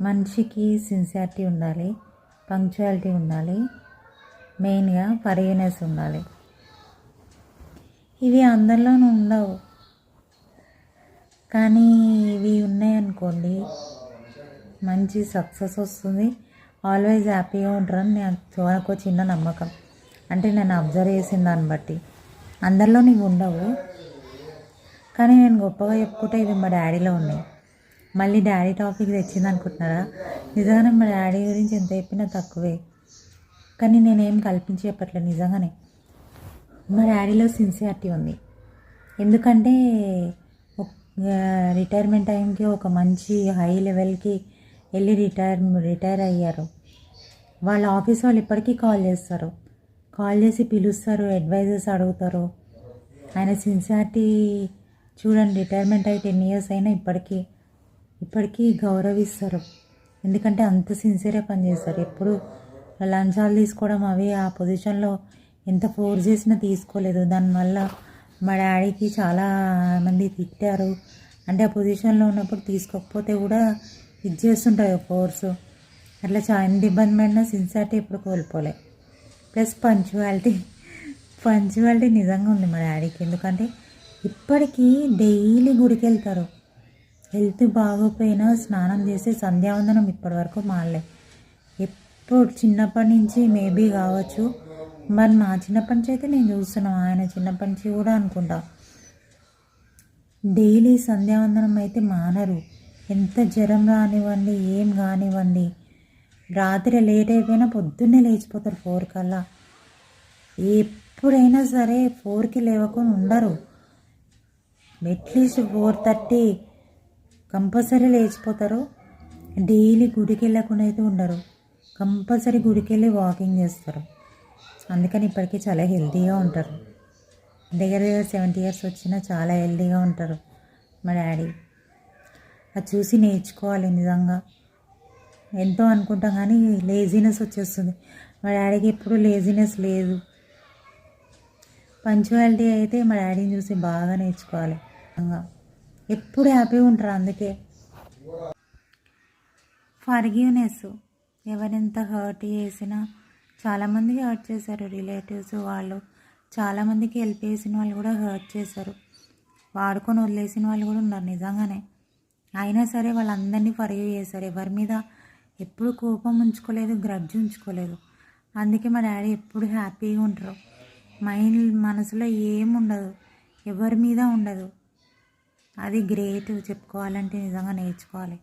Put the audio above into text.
మనిషికి సిన్సియారిటీ ఉండాలి పంక్చువాలిటీ ఉండాలి మెయిన్గా ఫర్గివ్నెస్ ఉండాలి. ఇవి అందరిలోనూ ఉండవు. కానీ ఇవి ఉన్నాయనుకోండి మంచి సక్సెస్ వస్తుంది. ఆల్వేజ్ హ్యాపీగా ఉంటారని నాకు నాకు చిన్న నమ్మకం. అంటే నేను అబ్జర్వ్ చేసిన దాన్ని బట్టి. అందరిలో ఇవి ఉండవు. కానీ నేను గొప్పగా చెప్పుకుంటే ఇవి మా డాడీలో ఉన్నాయి. మళ్ళీ డాడీ టాపిక్ తెచ్చింది అనుకుంటున్నారా నిజంగానే మా డాడీ గురించి ఎంత చెప్పినా తక్కువే. కానీ నేనేం కల్పించి చెప్పట్లేదు నిజంగానే. మా డాడీలో సిన్సియారిటీ ఉంది. ఎందుకంటే రిటైర్మెంట్ టైంకి ఒక మంచి హై లెవెల్కి వెళ్ళి రిటైర్ రిటైర్ అయ్యారు. వాళ్ళ ఆఫీస్ వాళ్ళు ఇప్పటికీ కాల్ చేస్తారు. కాల్ చేసి పిలుస్తారు అడ్వైజర్స్ అడుగుతారు. ఆయన సిన్సియారిటీ చూడండి రిటైర్మెంట్ అయి టెన్ ఇయర్స్ అయినా ఇప్పటికీ ఇప్పటికీ గౌరవిస్తారు. ఎందుకంటే అంత సిన్సియర్గా పనిచేస్తారు. ఎప్పుడు లంచాలు తీసుకోవడం అవి ఆ పొజిషన్లో ఎంత ఫోర్స్ చేసినా తీసుకోలేదు. దానివల్ల మా డాడీకి చాలా మంది తిట్టారు. అంటే ఆ పొజిషన్లో ఉన్నప్పుడు తీసుకోకపోతే కూడా ఇది చేస్తుంటారు ఫోర్స్ అట్లా చాలా ఎంత ఇబ్బంది పడినా సిన్సియారిటీ ఎప్పుడు కోల్పోలే. ప్లస్ పంచువాలిటీ పంచువాలిటీ నిజంగా ఉంది మా డాడీకి. ఎందుకంటే ఇప్పటికీ డైలీ గుడికి వెళ్తారు హెల్త్ బాగోపోయినా స్నానం చేసి సంధ్యావందనం ఇప్పటివరకు మారలే ఎప్పుడు చిన్నప్పటి నుంచి మేబీ కావచ్చు. మరి నా చిన్నప్పటి నుంచి అయితే నేను చూస్తున్నాను ఆయన చిన్నప్పటి నుంచి కూడా అనుకుంటా. డైలీ సంధ్యావందనం అయితే మానరు. ఎంత జ్వరం రానివ్వండి ఏం కానివ్వండి. రాత్రి లేట్ అయిపోయినా పొద్దున్నే లేచిపోతారు ఫోర్ కల్లా. ఎప్పుడైనా సరే ఫోర్కి లేవకుండా ఉండరు. At least four thirty compulsory లేచిపోతారు. Daily గుడికి వెళ్ళకుండా అయితే ఉండరు. కంపల్సరీ గుడికి వెళ్ళి వాకింగ్ చేస్తారు. అందుకని ఇప్పటికీ చాలా హెల్తీగా ఉంటారు. దగ్గర దగ్గర సెవెంటీ ఇయర్స్ వచ్చినా చాలా హెల్తీగా ఉంటారు మా డాడీ. అది చూసి నేర్చుకోవాలి నిజంగా. ఎంతో అనుకుంటాం కానీ లేజినెస్ వచ్చేస్తుంది. మా డాడీకి ఎప్పుడు లేజినెస్ లేదు. పంచువాలిటీ అయితే మా డాడీని చూసి బాగా నేర్చుకోవాలి. ఎప్పుడు హ్యాపీగా ఉంటారు అందుకే? ఫర్గ్యూనెస్ ఎవరెంత హర్ట్ చేసినా చాలామందికి హర్ట్ చేశారు రిలేటివ్స్ వాళ్ళు. చాలామందికి హెల్ప్ చేసిన వాళ్ళు కూడా హర్ట్ చేశారు. వాడుకొని వదిలేసిన వాళ్ళు కూడా ఉన్నారు నిజంగానే. అయినా సరే వాళ్ళందరినీ ఫర్గ్యూ చేశారు. ఎవరి మీద ఎప్పుడు కోపం ఉంచుకోలేదు గ్రడ్జ్ ఉంచుకోలేదు. అందుకే మా డాడీ ఎప్పుడు హ్యాపీగా ఉంటారు. మైండ్ మనసులో ఏం ఉండదు. ఎవరి మీద ఉండదు. అది గ్రేట్ చెప్పుకోవాలంటే నిజంగా నేర్చుకోవాలి.